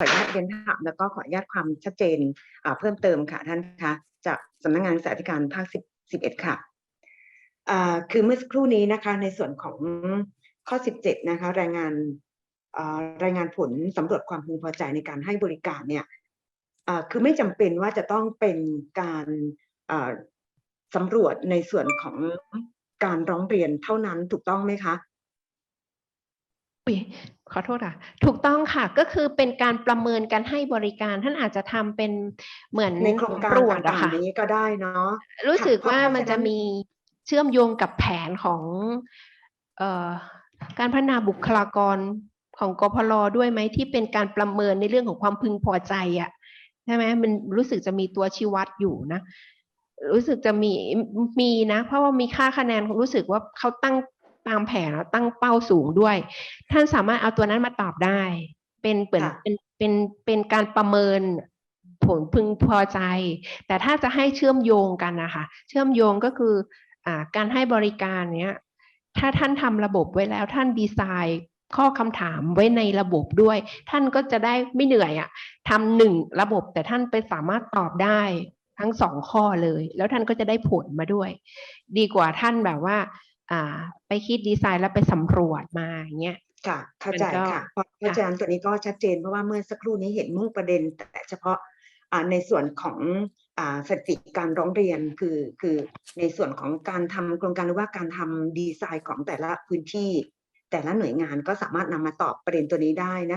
ขออนุญาตเรียนถามแล้วก็ขออนุญาตความชัดเจนเพิ่มเติมค่ะท่านคะจากสำนักงานสาธิการภาคสิบสิบเอ็ดค่ะคือเมื่อสักครู่นี้นะคะในส่วนของข้อสิบเจ็ดนะคะรายงานรายงานผลสำรวจความพึงพอใจในการให้บริการเนี่ยคือไม่จำเป็นว่าจะต้องเป็นการสำรวจในส่วนของการร้องเรียนเท่านั้นถูกต้องไหมคะ อโทษค่ะ ถูกต้องค่ะก็คือเป็นการประเมินการให้บริการท่านอาจจะทำเป็นเหมือนในโครงการตรวจต่าอะงค่ะๆนี้ก็ได้เนาะรู้ค่ะสึกเพราะว่าเพราะมันฉะจะนั้นมีเชื่อมโยงกับแผนของเอ่อการพัฒนาบุคลากรของกพลด้วยไหมที่เป็นการประเมินในเรื่องของความพึงพอใจอะใช่ไหมมันรู้สึกจะมีตัวชี้วัดอยู่นะรู้สึกจะมีมีนะ เพราะว่ามีค่าคะแนนรู้สึกว่าเขาตั้ง ตามแผนแล้วตั้งเป้าสูงด้วย ท่านสามารถเอาตัวนั้นมาตอบได้ เป็นเหมือนค่ะเป็นเป็นเป็นการประเมินผลพึงพอใจ แต่ถ้าจะให้เชื่อมโยงกันนะคะเชื่อมโยงก็คืออ่าการให้บริการเนี้ยถ้าท่านทำระบบไว้แล้วท่านดีไซน์ข้อคำถามไว้ในระบบด้วย ท่านก็จะได้ไม่เหนื่อยอะ่ะทำหนึ่งระบบแต่ท่านไปสามารถตอบได้ทั้งสองข้อเลย แล้วท่านก็จะได้ผลมาด้วย ดีกว่าท่านแบบว่า อ่า ไปคิดดีไซน์แล้วไปสำรวจมาอย่างเงี้ยค่ะเข้าใจมันก็ค่ะเพราะเพราะฉะนั้นตัวนี้ก็ชัดเจนเพราะว่าเมื่อสักครู่นี้เห็นมุ่งประเด็น แต่เฉพาะอ่าในส่วนของอ่าสถิติการร้องเรียนคือคือในส่วนของการทำโครงการหรือว่าการทำดีไซน์ของแต่ละพื้นที่ แต่ละหน่วยงานก็สามารถนำมาตอบประเด็นตัวนี้ได้นะคะ